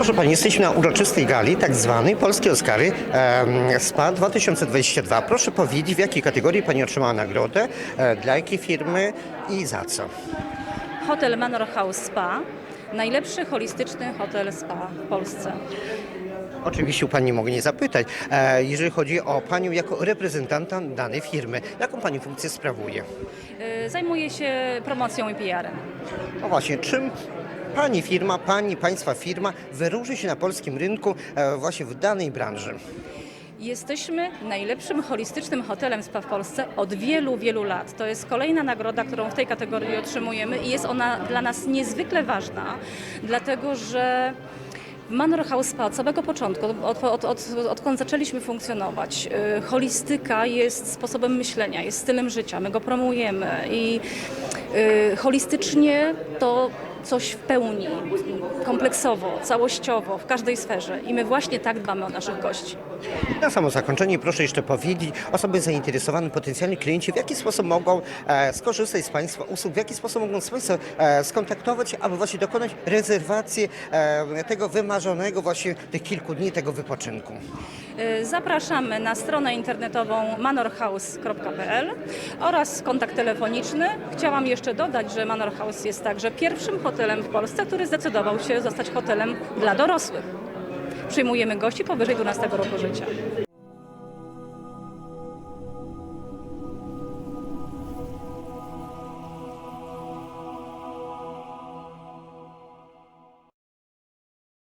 Proszę Pani, jesteśmy na uroczystej gali, tak zwanej Polskie Oscary SPA 2022. Proszę powiedzieć, w jakiej kategorii Pani otrzymała nagrodę, e, dla jakiej firmy i za co? Hotel Manor House Spa. Najlepszy holistyczny hotel spa w Polsce. Oczywiście u Pani mogę nie zapytać, e, jeżeli chodzi o Panią jako reprezentanta danej firmy. Jaką Pani funkcję sprawuje? Y, Zajmuję się promocją i PR-em. No właśnie, czym Pani firma, Pani, Państwa firma wyróżni się na polskim rynku e, właśnie w danej branży? Jesteśmy najlepszym holistycznym hotelem spa w Polsce od wielu, wielu lat. To jest kolejna nagroda, którą w tej kategorii otrzymujemy i jest ona dla nas niezwykle ważna, dlatego że Manor House Spa od samego początku, od, od, od, odkąd zaczęliśmy funkcjonować, y, holistyka jest sposobem myślenia, jest stylem życia. My go promujemy i y, holistycznie to coś w pełni, kompleksowo, całościowo, w każdej sferze. I my właśnie tak dbamy o naszych gości. Na samo zakończenie proszę jeszcze powiedzieć, osoby zainteresowane, potencjalni klienci, w jaki sposób mogą e, skorzystać z Państwa usług, w jaki sposób mogą z Państwem e, skontaktować się, aby właśnie dokonać rezerwacji e, tego wymarzonego właśnie tych kilku dni, tego wypoczynku. Y, Zapraszamy na stronę internetową manorhouse.pl oraz kontakt telefoniczny. Chciałam jeszcze dodać, że Manor House jest także pierwszym hotelem w Polsce, który zdecydował się zostać hotelem dla dorosłych. Przyjmujemy gości powyżej 12 roku życia.